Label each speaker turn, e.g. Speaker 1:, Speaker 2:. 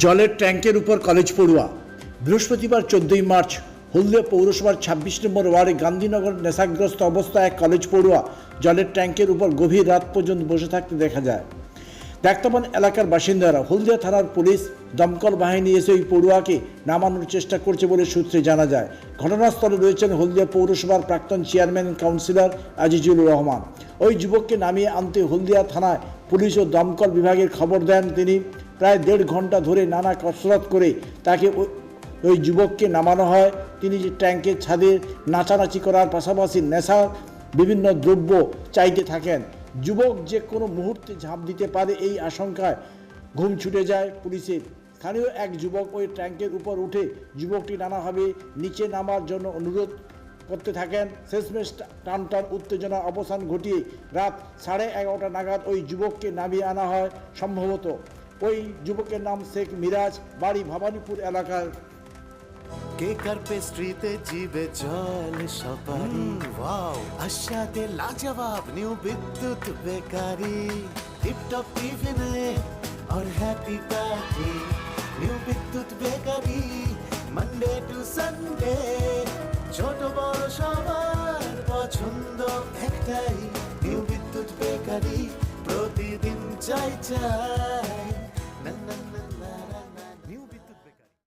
Speaker 1: জলের ট্যাঙ্কের উপর কলেজ পড়ুয়া। বৃহস্পতিবার চোদ্দই মার্চ হলদিয়া পৌরসভার ছাব্বিশ নম্বর ওয়ার্ডে গান্ধীনগর নেশাগ্রস্ত অবস্থায় এক কলেজ পড়ুয়া জলের ট্যাঙ্কের উপর গভীর রাত পর্যন্ত বসে থাকতে দেখা যায়। দেখতাবান এলাকার বাসিন্দারা হলদিয়া থানার পুলিশ দমকল বাহিনী এসে ওই পড়ুয়াকে নামানোর চেষ্টা করছে বলে সূত্রে জানা যায়। ঘটনাস্থলে রয়েছেন হলদিয়া পৌরসভার প্রাক্তন চেয়ারম্যান কাউন্সিলর আজিজুল রহমান। ওই যুবককে নামিয়ে আনতে হলদিয়া থানায় পুলিশ ও দমকল বিভাগের খবর দেন তিনি। প্রায় দেড় ঘণ্টা ধরে নানা কসরত করে তাকে ওই- যুবককে নামানো হয়। তিনি যে ট্যাঙ্কের ছাদে নাচানাচি করার পাশাপাশি নেশা বিভিন্ন দ্রব্য চাইতে থাকেন। যুবক যে কোনো মুহূর্তে ঝাঁপ দিতে পারে এই আশঙ্কায় ঘুম ছুটে যায় পুলিশের। স্থানীয় এক যুবক ওই ট্যাঙ্কের উপর উঠে যুবকটি নানাভাবে নিচে নামার জন্য অনুরোধ করতে থাকেন। শেষমেশ টান টান উত্তেজনা অবসান ঘটিয়ে রাত সাড়ে এগারোটা নাগাদ ওই যুবককে নামিয়ে আনা হয়। সম্ভবত ওই যুবকের নাম শেখ মিরাজ বাড়ি ভবানীপুর এলাকার
Speaker 2: কেক আর পেস্ট্রিতে জিবে জল সপারি ওয়াও আশাতে লাজবাব নিউ বিদ্যুৎ বেকারি টিপটপ টিফিনে और happy party new Bidyut bakery Monday to Sunday ছোট বড় সবার পছন্দ একটাই নিউ বিদ্যুৎ বেকারি প্রতিদিন চাই চাই